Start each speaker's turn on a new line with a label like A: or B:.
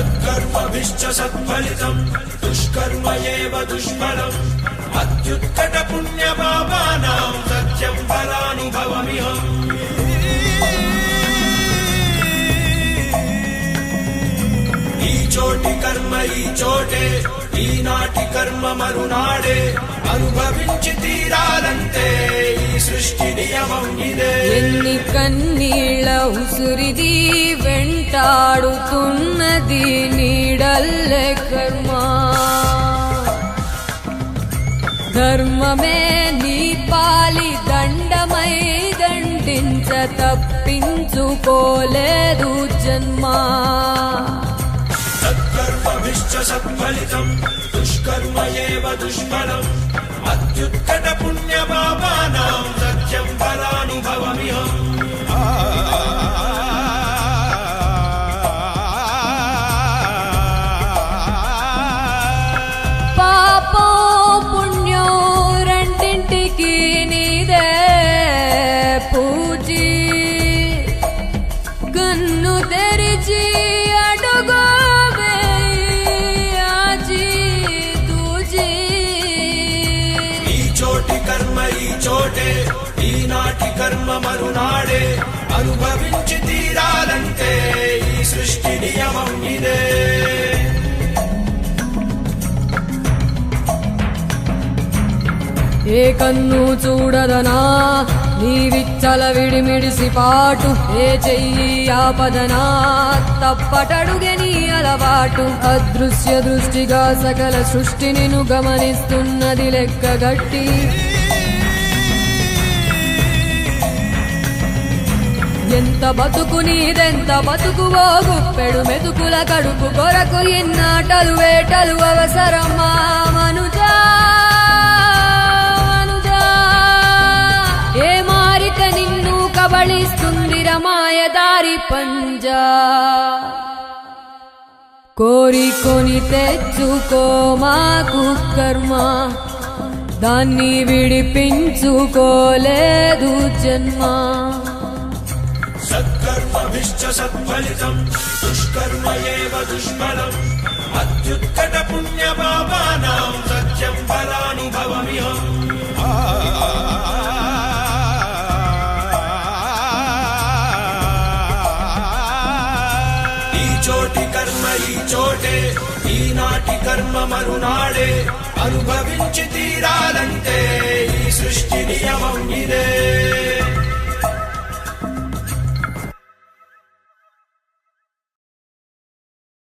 A: సత్కర్మభిశ్చ సత్ఫలితం దుష్కర్మ ఏవ దుష్ఫలం. అత్యుత్కట పుణ్య పాపానాం సత్యం ఫలానుభవమిహం. ఈ చోటి కర్మ ఈ చోటే ఈనాటి కర్మ మరునాడే. అనుభవించి తీరాలంటే ఈ సృష్టి నియమం ఇదే.
B: ఉసురిది వెంటాడుతున్నది నీడల్లే కర్మ. ధర్మమే నీ పాలి దండమై దండించ తప్పించుకోలేదు జన్మ.
A: సత్కర్మభిశ్చ సత్ఫలితం దుష్కర్మ ఏవ దుష్ఫలం అత్యుత్కట
B: తెరిచి
A: చోటి కర్మ ఈ చోటే ఈనాటి కర్మ మరునాడే. అనుభవించి తీరాలంటే ఈ సృష్టి నియమం ఇదే.
B: ఏ కన్ను చూడదనా? నీ విచ్చల విడిమిడిసి పాటు ఏ చెయ్యి ఆపదనా తప్పటడుగే నీ అలవాటు. అదృశ్య దృష్టిగా సకల సృష్టిని ను గమనిస్తున్నది లెక్కగట్టి ఎంత బతుకు నీదెంత బతుకువో గుప్పెడు మెతుకుల కడుపు కొరకు ఇన్నాటలు వేటలు అవసరమా మను కబళిస్తుంది రమాయదారి పంజా. కోరికొని తెచ్చుకో మాకు కర్మ. దాన్ని విడిపించుకోలేదు జన్మ.
A: సత్కర్మభిశ్చ సత్ఫలితం దుష్కర్మ ఏవ దుష్ఫలం. అత్యుత్కటపు చోటి కర్మ ఈ చోటే. ఈనాటి కర్మ మరునాడే. అనుభవించి